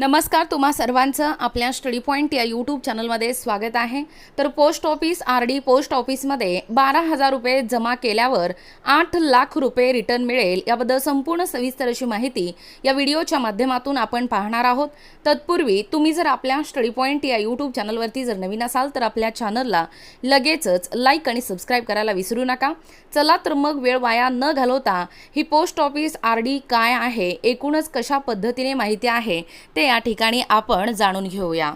नमस्कार तुम्हा सर्वांचं आपल्या स्टडी पॉईंट या यूट्यूब चॅनलमध्ये स्वागत आहे. तर post office R D post ऑफिसमध्ये बारा हजार रुपये जमा केल्यावर आठ लाख रुपये रिटर्न मिळेल याबद्दल संपूर्ण सविस्तर अशी माहिती या व्हिडिओच्या माध्यमातून आपण पाहणार आहोत. तत्पूर्वी तुम्ही जर आपल्या स्टडी पॉईंट या यूट्यूब चॅनलवरती जर नवीन असाल तर आपल्या चॅनलला लगेचच लाईक आणि सबस्क्राईब करायला विसरू नका. चला तर मग वेळ वाया न घालवता ही पोस्ट ऑफिस आर डी काय आहे एकूणच कशा पद्धतीने माहिती आहे ते या ठिकाणी आपण जाणून घेऊया.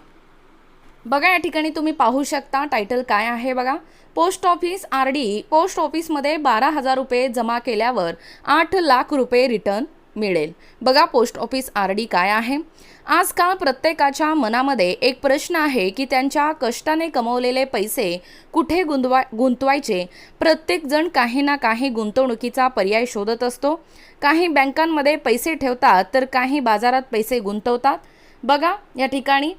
बघा या ठिकाणी तुम्ही पाहू शकता टायटल काय आहे बघा. Post office R D post ऑफिसमध्ये बारा हजार रुपये जमा केल्यावर आठ लाख रुपये रिटर्न मिळेल. बघा पोस्ट ऑफिस आर डी काय आहे. आजकाल प्रत्येकाच्या मनामध्ये एक प्रश्न आहे की त्यांच्या कष्टाने कमवलेले पैसे कुठे गुंतवा गुंतवायचे? प्रत्येकजण काही ना काही गुंतवणुकीचा पर्याय शोधत असतो. काही बँकांमध्ये पैसे ठेवतात तर काही बाजारात पैसे गुंतवतात. बघा या ठिकाणी.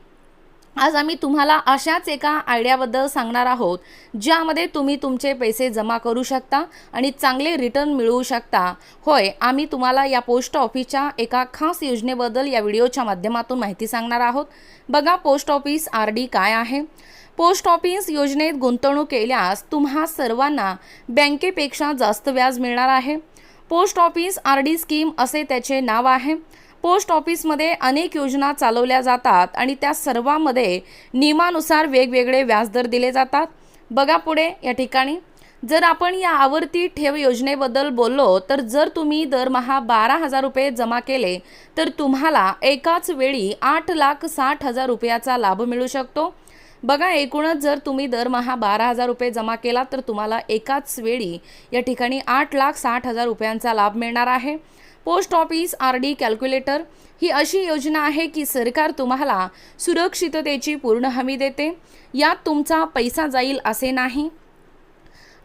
आज आम्ही तुम्हाला अशाच एका आयडियाबद्दल सांगणार आहोत ज्यामध्ये तुम्ही तुमचे पैसे जमा करू शकता आणि चांगले रिटर्न मिळवू शकता. होय आम्ही तुम्हाला या पोस्ट ऑफिसच्या एका खास योजनेबद्दल या व्हिडिओच्या माध्यमातून माहिती सांगणार आहोत. बघा पोस्ट ऑफिस आर डी काय आहे? पोस्ट ऑफिस योजनेत गुंतवणूक केल्यास तुम्हा सर्वांना बँकेपेक्षा जास्त व्याज मिळणार आहे. Post office R D scheme असे त्याचे नाव आहे. पोस्ट ऑफिसमध्ये अनेक योजना चालवल्या जातात आणि त्या सर्वांमध्ये नियमानुसार वेगवेगळे व्याजदर दिले जातात. बघा पुढे या ठिकाणी. जर आपण या आवर्ती ठेव योजनेबद्दल बोललो तर जर तुम्ही दरमहा बारा हजार रुपये जमा केले तर तुम्हाला एकाच वेळी आठ लाख साठ हजार रुपयाचा लाभ मिळू शकतो. बघा एकूणच जर तुम्ही दरमहा बारा हजार रुपये जमा केला तर तुम्हाला एकाच वेळी या ठिकाणी आठ लाख साठ हजार रुपयांचा लाभ मिळणार आहे. Post office R D calculator ही अशी योजना आहे की सरकार तुम्हाला सुरक्षिततेची पूर्ण हमी देते. यात तुमचा पैसा जाईल असे नाही.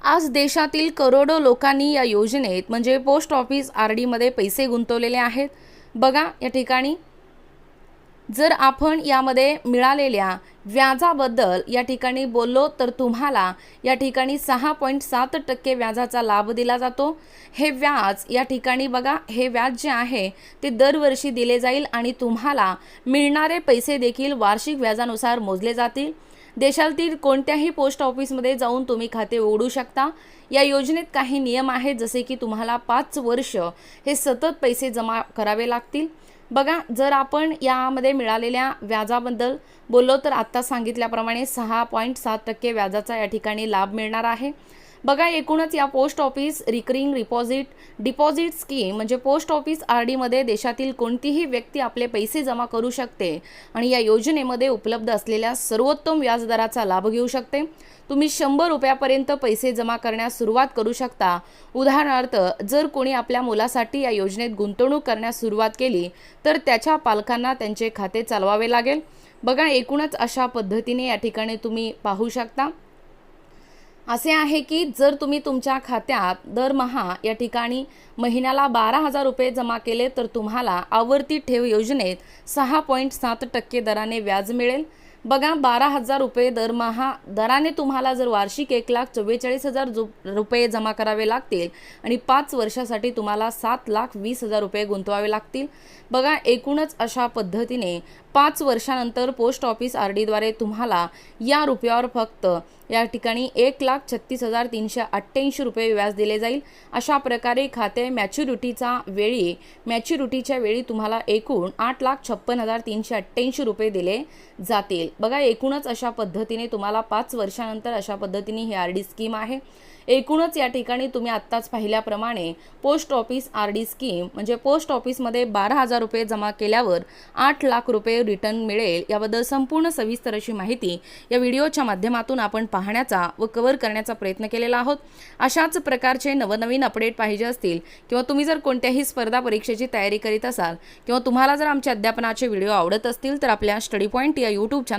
आज देशातील करोडो लोकांनी या योजनेत म्हणजे पोस्ट ऑफिस आर डीमध्ये पैसे गुंतवलेले आहेत. बघा या ठिकाणी जर आपण यामध्ये मिळालेल्या व्याजाबद्दल या ठिकाणी बोललो तर तुम्हाला या ठिकाणी सहा पॉईंट सात टक्के व्याजाचा लाभ दिला जातो. हे व्याज या ठिकाणी बघा हे व्याज जे आहे ते दरवर्षी दिले जाईल आणि तुम्हाला मिळणारे पैसे देखील वार्षिक व्याजानुसार मोजले जातील. देशातील कोणत्याही पोस्ट ऑफिसमध्ये जाऊन तुम्ही खाते उघडू शकता. या योजनेत काही नियम आहेत जसे की तुम्हाला पाच वर्ष हे सतत पैसे जमा करावे लागतील. बघा जर आपण यामध्ये मिळालेल्या व्याजाबद्दल बोललो तर आत्ता सांगितल्याप्रमाणे सहा पॉईंट सात टक्के व्याजाचा या ठिकाणी लाभ मिळणार आहे. बघा एकूणच या post office recurring deposit deposit scheme म्हणजे पोस्ट ऑफिस आर डीमध्ये देशातील कोणतीही व्यक्ती आपले पैसे जमा करू शकते आणि या योजनेमध्ये उपलब्ध असलेल्या सर्वोत्तम व्याजदराचा लाभ घेऊ शकते. तुम्ही शंभर रुपयापर्यंत पैसे जमा करण्यास सुरुवात करू शकता. उदाहरणार्थ जर कोणी आपल्या मुलासाठी या योजनेत गुंतवणूक करण्यास सुरुवात केली तर त्याच्या पालकांना त्यांचे खाते चालवावे लागेल. बघा एकूणच अशा पद्धतीने या ठिकाणी तुम्ही पाहू शकता. असे आहे की जर तुम्ही तुमच्या खात्यात दरमहा या ठिकाणी महिन्याला बारा हजार रुपये जमा केले तर तुम्हाला आवर्ती ठेव योजनेत सहा पॉईंट सात टक्के दराने व्याज मिळेल. बघा बारा हजार रुपये दरमहा दराने तुम्हाला जर वार्षिक एक लाख चव्वेचाळीस हजार रुपये जमा करावे लागतील आणि पाच वर्षासाठी तुम्हाला सात लाख वीस हजार रुपये गुंतवावे लागतील. बघा एकूणच अशा पद्धतीने पाच वर्षानंतर पोस्ट ऑफिस आर डीद्वारे तुम्हाला या रुपयावर फक्त या ठिकाणी एक लाख छत्तीस हजार तीनशे अठ्ठ्याऐंशी रुपये व्याज दिले जाईल. अशा प्रकारे खाते मॅच्युरिटीचा वेळी मॅच्युरिटीच्या वेळी तुम्हाला एकूण आठ लाख छप्पन हजार तीनशे अठ्ठ्याऐंशी रुपये दिले जातील. बघा एकूणच अशा पद्धतीने तुम्हाला पाच वर्षानंतर अशा पद्धतीने ही आर डी स्कीम आहे. एकूणच या ठिकाणी तुम्ही आत्ताच पाहिल्याप्रमाणे post office R D scheme म्हणजे पोस्ट ऑफिसमध्ये बारा हजार रुपये जमा केल्यावर आठ लाख रुपये रिटर्न मिळेल याबद्दल संपूर्ण सविस्तर अशी माहिती या व्हिडिओच्या माध्यमातून आपण पाहण्याचा व कव्हर करण्याचा प्रयत्न केलेला आहोत. अशाच प्रकारचे नवनवीन अपडेट पाहिजे असतील किंवा तुम्ही जर कोणत्याही स्पर्धा परीक्षेची तयारी करीत असाल किंवा तुम्हाला जर आमच्या अध्यापनाचे व्हिडिओ आवडत असतील तर आपल्या स्टडी पॉईंट या यूट्यूब